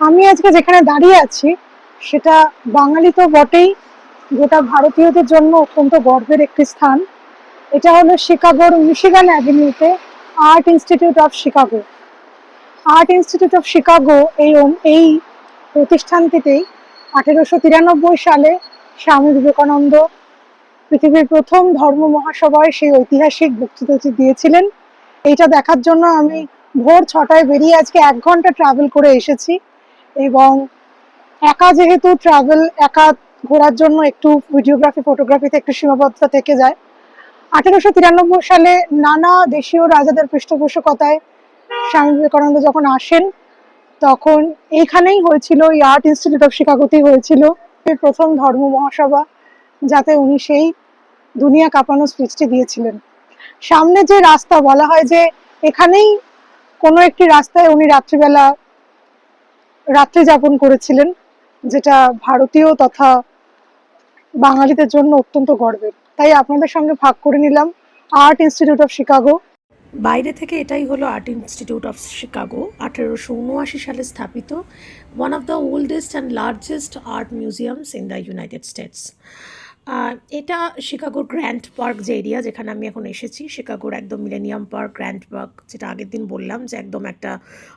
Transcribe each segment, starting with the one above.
আমি আজকে যেখানে দাঁড়িয়ে আছি, সেটা বাঙালি তো বটেই, গোটা ভারতীয়দের জন্য অত্যন্ত গর্বের একটি স্থান। এটা হলো শিকাগোর Michigan অ্যাভিনিউতে Art Institute of Chicago. Art institute of Chicago এই এই প্রতিষ্ঠানটিতেই আঠেরোশো তিরানব্বই সালে স্বামী বিবেকানন্দ পৃথিবীর প্রথম ধর্ম মহাসভায় সেই ঐতিহাসিক বক্তৃতাটি দিয়েছিলেন। এইটা দেখার জন্য আমি ভোর ছটায় বেরিয়ে আজকে এক ঘণ্টা ট্রাভেল করে এসেছি। এবং একা যেহেতু ট্রাভেল একা ঘোরার জন্য একটু ভিডিওগ্রাফি ফটোগ্রাফিতে একটু সীমাবদ্ধতা থেকে যায়। আঠেরোশো তিরানব্বই সালে নানা দেশীয় রাজাদের পৃষ্ঠপোষকতায় স্বামী বিবেকানন্দ যখন আসেন, তখন এইখানেই হয়েছিল, এই আর্ট ইনস্টিটিউট অফ শিকাগোতেই হয়েছিল প্রথম ধর্ম মহাসভা, যাতে উনি সেই দুনিয়া কাঁপানো স্পিচটি দিয়েছিলেন। সামনে যে রাস্তা বলা হয় যে, এখানেই কোনো একটি রাস্তায় উনি রাত্রিবেলা রাত্রি যাপন করেছিলেন, যেটা ভারতীয় তথা বাঙালিদের জন্য অত্যন্ত গর্বের। তাই আপনাদের সঙ্গে ভাগ করে নিলাম আর্ট ইনস্টিটিউট অফ শিকাগো বাইরে থেকে এটাই হলো আর্ট ইনস্টিটিউট অফ শিকাগো আঠেরোশো উনআশি সালে স্থাপিত one of the oldest and largest art museums in the United States এটা শিকাগোর গ্র্যান্ড পার্ক যে এরিয়া যেখানে আমি এখন এসেছি, শিকাগোর একদম মিলেনিয়াম পার্ক, গ্র্যান্ড পার্ক, যেটা আগের দিন বললাম যে একদম একটা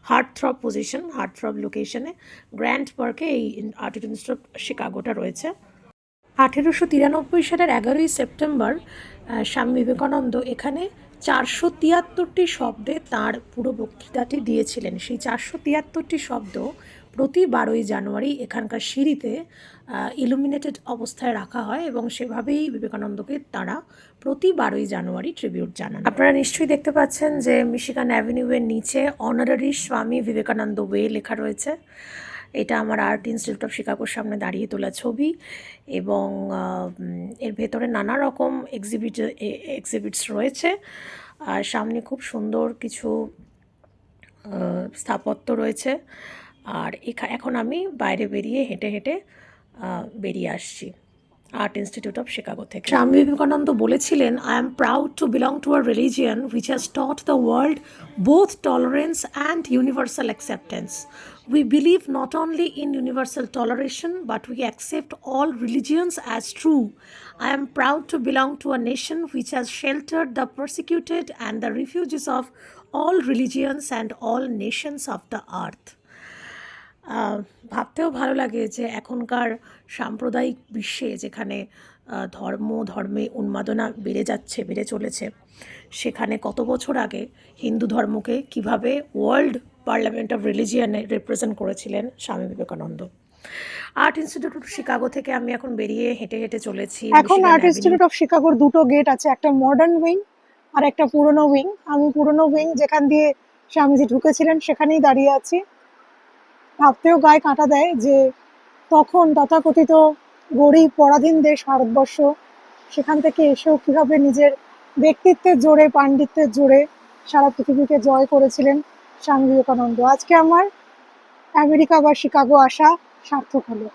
heart throb position heart throb লোকেশনে গ্র্যান্ড পার্কে এই আর্ট ইনস্টিটিউট শিকাগোটা রয়েছে। আঠেরোশো তিরানব্বই সালের এগারোই সেপ্টেম্বর স্বামী বিবেকানন্দ এখানে চারশো তিয়াত্তরটি শব্দে তার পুরো বক্তৃতাটি দিয়েছিলেন। সেই চারশো তিয়াত্তরটি শব্দ প্রতি বারোই জানুয়ারি এখানকার সিঁড়িতে ইলুমিনেটেড অবস্থায় রাখা হয় এবং সেভাবেই বিবেকানন্দকে তারা প্রতি বারোই জানুয়ারি ট্রিবিউট জানান। আপনারা নিশ্চয়ই দেখতে পাচ্ছেন যে মিশিগান অ্যাভিনিউয়ের নিচে অনারারি স্বামী বিবেকানন্দ ওয়ে লেখা রয়েছে। এটা আমার আর্ট ইনস্টিটিউট অফ শিকাগোর সামনে দাঁড়িয়ে তোলা ছবি এবং এর ভেতরে নানা রকম এক্সিবিট এক্সিবিটস রয়েছে। আর সামনে খুব সুন্দর কিছু স্থাপত্য রয়েছে। আর এখা, এখন আমি বাইরে বেরিয়ে হেঁটে হেঁটে বেরিয়ে আসছি। আর্ট ইনস্টিটিউট অফ শিকাগো থেকে। স্বামী বিবেকানন্দ বলেছিলেন I am proud to belong to our religion which has taught the world both tolerance and universal acceptance we believe not only in universal toleration but we accept all religions as true I am proud to belong to a nation which has shelter the prosecuted and the refugees of all religions and all nations of the earth ভাবতেও ভালো লাগে যে এখনকার সাম্প্রদায়িক বিশ্বে যেখানে ধর্ম ধর্মে উন্মাদনা বেড়ে যাচ্ছে বেড়ে চলেছে সেখানে কত বছর আগে হিন্দু ধর্মকে কীভাবে ওয়ার্ল্ড পার্লামেন্ট অফ রিলিজিয়ানে রিপ্রেজেন্ট করেছিলেন Swami Vivekananda. Art Institute of Chicago থেকে আমি এখন বেরিয়ে হেঁটে হেঁটে চলেছি এখন আর্ট ইনস্টিটিউট অফ শিকাগোর দুটো গেট আছে একটা মডার্ন উইং আর একটা পুরনো উইং আমি পুরনো উইং যেখান দিয়ে স্বামীজি ঢুকেছিলেন সেখানেই দাঁড়িয়ে আছি। ভাবতেও গায়ে কাঁটা দেয় যে তখন তথাকথিত গরিব পরাধীন দেশ ভারতবর্ষ, সেখান থেকে এসেও কীভাবে নিজের ব্যক্তিত্বের জোরে, পাণ্ডিত্যের জোরে সারা পৃথিবীকে জয় করেছিলেন স্বামী বিবেকানন্দ। আজকে আমার আমেরিকা বা শিকাগো আসা সার্থক হলো।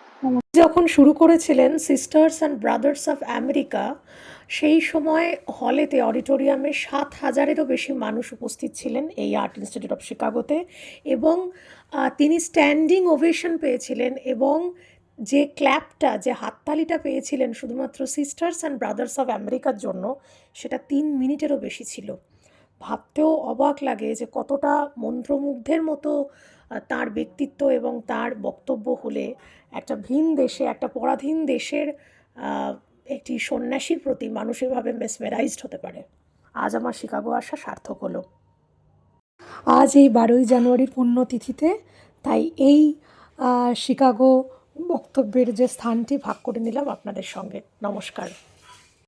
যখন শুরু করেছিলেন sisters and brothers of America সেই সময় হলেতে অডিটোরিয়ামে সাত হাজারেরও বেশি মানুষ উপস্থিত ছিলেন এই আর্ট ইনস্টিটিউট অফ শিকাগোতে এবং তিনি স্ট্যান্ডিং ওভেশন পেয়েছিলেন এবং যে ক্ল্যাপটা যে হাততালিটা পেয়েছিলেন শুধুমাত্র সিস্টার্স অ্যান্ড ব্রাদার্স অফ আমেরিকার জন্য, সেটা তিন মিনিটেরও বেশি ছিল। ভাবতেও অবাক লাগে যে কতটা মন্ত্রমুগ্ধের মতো তার ব্যক্তিত্ব এবং তার বক্তব্য হলে একটা ভিন দেশে, একটা পরাধীন দেশের একটি সন্ন্যাসীর প্রতি মানুষ এভাবে মেসমেরাইজড হতে পারে। আজ আমার শিকাগো আসা সার্থক হলো। আজ এই বারোই জানুয়ারির পুণ্যতিথিতে, তাই এই শিকাগো বক্তব্যের যে স্থানটি ভাগ করে নিলাম আপনাদের সঙ্গে। নমস্কার।